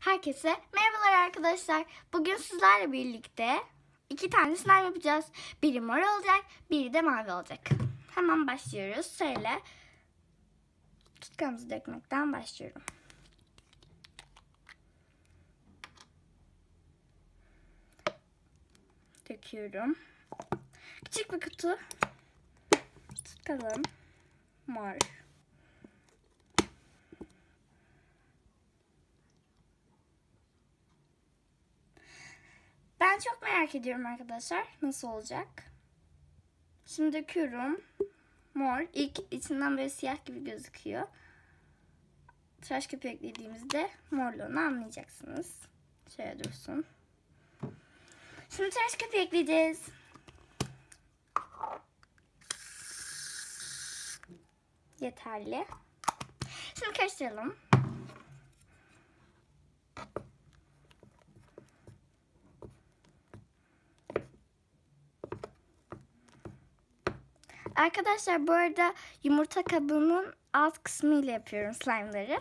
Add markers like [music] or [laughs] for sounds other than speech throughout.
Herkese merhabalar arkadaşlar. Bugün sizlerle birlikte iki tane slime yapacağız. Biri mor olacak, biri de mavi olacak. Hemen başlıyoruz. Şöyle tutkamızı dökmekten başlıyorum. Döküyorum. Küçük bir kutu. Tutalım. Mor. Ben çok merak ediyorum arkadaşlar. Nasıl olacak? Şimdi döküyorum. Mor. İlk içinden böyle siyah gibi gözüküyor. Tıraş köpüğü eklediğimizde morluğunu anlayacaksınız. Şöyle dursun. Şimdi tıraş köpüğü ekleyeceğiz. Yeterli. Şimdi karıştıralım. Arkadaşlar bu arada yumurta kabuğunun alt kısmı ile yapıyorum slime'ları.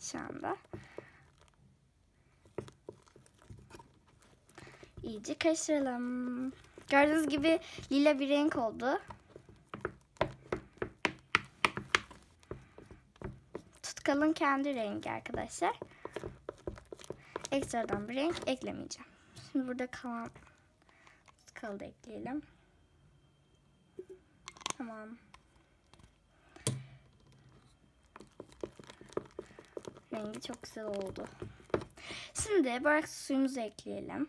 Şu anda. İyice karıştıralım. Gördüğünüz gibi lila bir renk oldu. Tutkalın kendi rengi arkadaşlar. Ekstradan bir renk eklemeyeceğim. Şimdi burada kalan tutkalı da ekleyelim. Tamam. Rengi çok güzel oldu. Şimdi barak suyumuzu ekleyelim.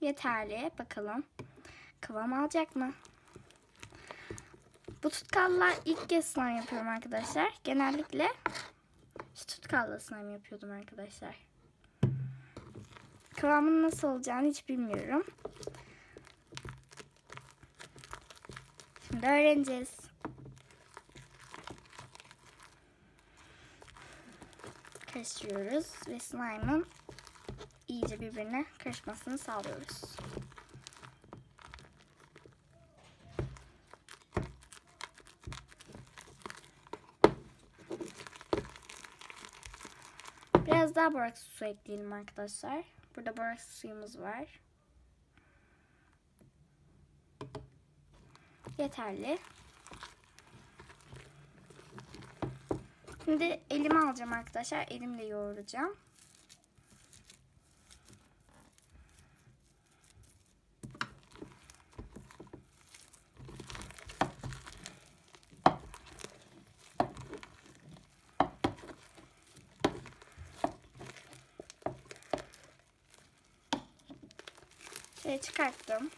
Yeterli. Bakalım. Kıvam alacak mı? Bu tutkallar ilk kez slime yapıyorum arkadaşlar. Genellikle şu tutkalla slime yapıyordum arkadaşlar. Kıvamın nasıl olacağını hiç bilmiyorum. Şimdi öğreneceğiz. Karıştırıyoruz ve slime'ın iyice birbirine karışmasını sağlıyoruz. Biraz daha boraks su ekleyelim arkadaşlar. Burada boraks suyumuz var. Yeterli. Şimdi elime alacağım arkadaşlar. Elimle yoğuracağım. Şöyle çıkarttım.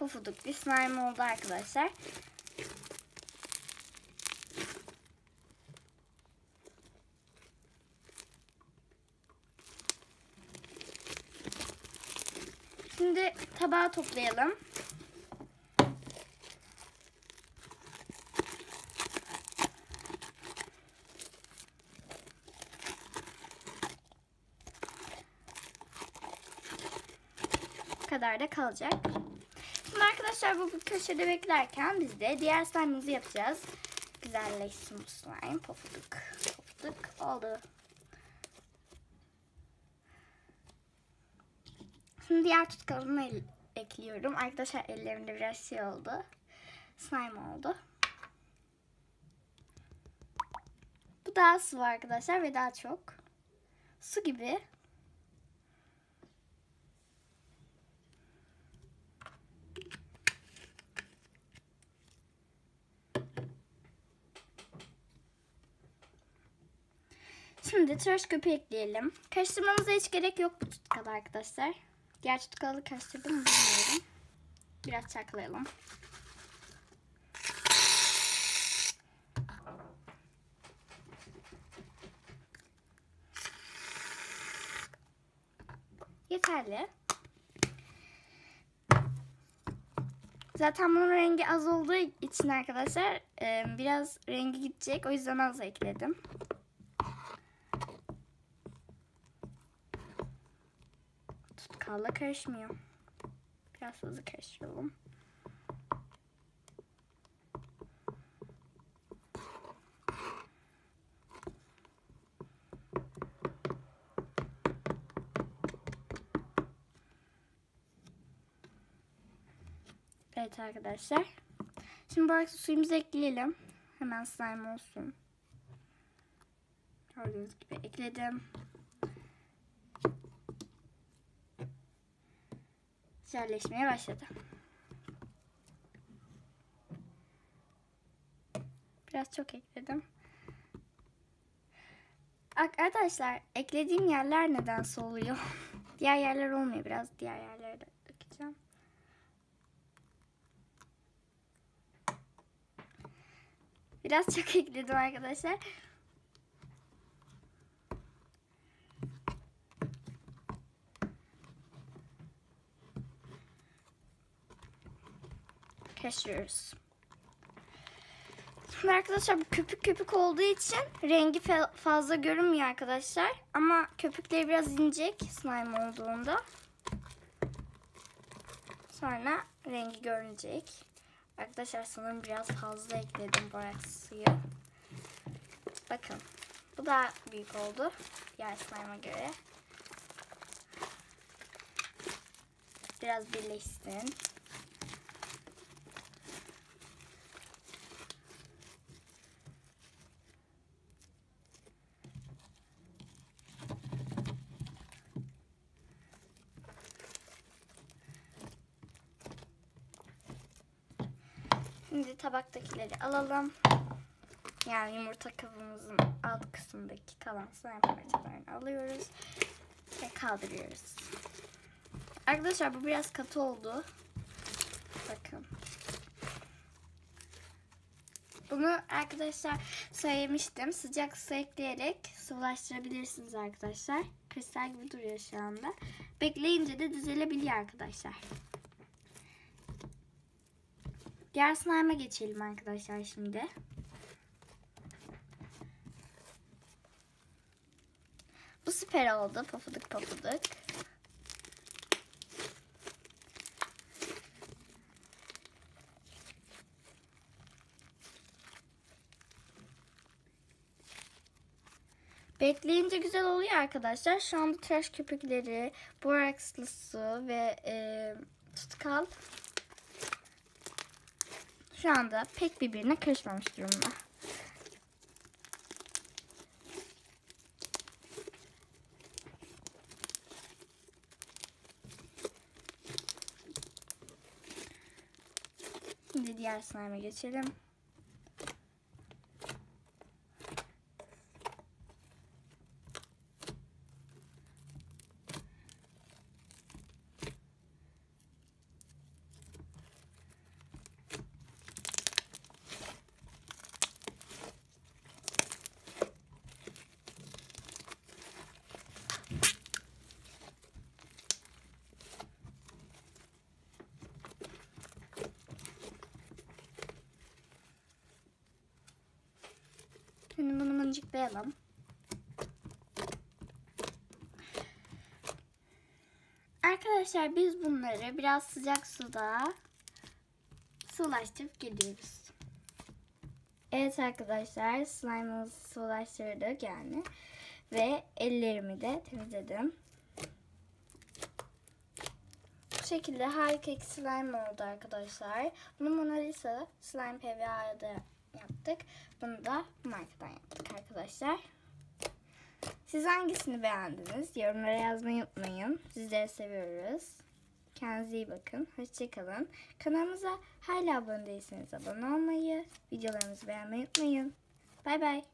Pufuduk bir slime oldu arkadaşlar. Şimdi tabağa toplayalım. kadar da kalacak. Şimdi arkadaşlar bu köşede beklerken biz de diğer slime'ımızı yapacağız. Güzelleşsin bu slime. Pofuduk. Pofuduk oldu. Şimdi diğer tutkalımı ekliyorum. Arkadaşlar ellerimde biraz şey oldu. Slime oldu. Bu daha sıvı arkadaşlar ve daha çok. Su gibi. Şimdi tıraş köpüğü ekleyelim. Karıştırmamıza hiç gerek yok bu tutkalı arkadaşlar. Diğer tutkalı karıştırdım mı bilmiyorum. Biraz çaklayalım. Yeterli. Zaten bunun rengi az olduğu için arkadaşlar biraz rengi gidecek. O yüzden az ekledim. Tutkalla karışmıyor. Biraz hızlı karıştıralım. Evet arkadaşlar. Şimdi bu arada suyumuzu ekleyelim. Hemen slime olsun. Gördüğünüz gibi ekledim. Jelleşmeye başladı. Biraz çok ekledim. Arkadaşlar eklediğim yerler nedense oluyor. [laughs] diğer yerler olmuyor. Biraz diğer yerlere de dökeceğim. Biraz çok [laughs] ekledim arkadaşlar. Şimdi arkadaşlar bu köpük köpük olduğu için rengi fazla görünmüyor arkadaşlar. Ama köpükleri biraz inecek slime olduğunda. Sonra rengi görünecek. Arkadaşlar sanırım biraz fazla ekledim boraks suyu. Bakın. Bu daha büyük oldu. Diğer slime'a göre. Biraz birleşsin. Şimdi tabaktakileri alalım. Yani yumurta kabımızın alt kısmındaki kalan slime parçalarını alıyoruz ve kaldırıyoruz. Arkadaşlar bu biraz katı oldu. Bakın. Bunu arkadaşlar söylemiştim. Sıcak su ekleyerek sıvılaştırabilirsiniz arkadaşlar. Kristal gibi duruyor şu anda. Bekleyince de düzelebiliyor arkadaşlar. Diğer slime'a geçelim arkadaşlar şimdi. Bu süper oldu. Pofuduk pofuduk. Bekleyince güzel oluyor arkadaşlar. Şu anda tıraş köpükleri, borakslı su ve e, tutkal şu anda pek birbirine karışmamış durumda. Şimdi diğer slime'a geçelim. Şimdi bunu mıncıklayalım. Arkadaşlar biz bunları biraz sıcak suda sulaştırıp geliyoruz. Evet arkadaşlar slime'ımızı sulaştırdık yani. Ve ellerimi de temizledim. Bu şekilde harika slime oldu arkadaşlar. Bunu Mona Lisa Slime PVA'da yaptık. Bunu da markadan yaptık arkadaşlar. Siz hangisini beğendiniz? Yorumlara yazmayı unutmayın. Sizleri seviyoruz. Kendinize iyi bakın. Hoşçakalın. Kanalımıza hala abone değilseniz abone olmayı, videolarımızı beğenmeyi unutmayın. Bay bay.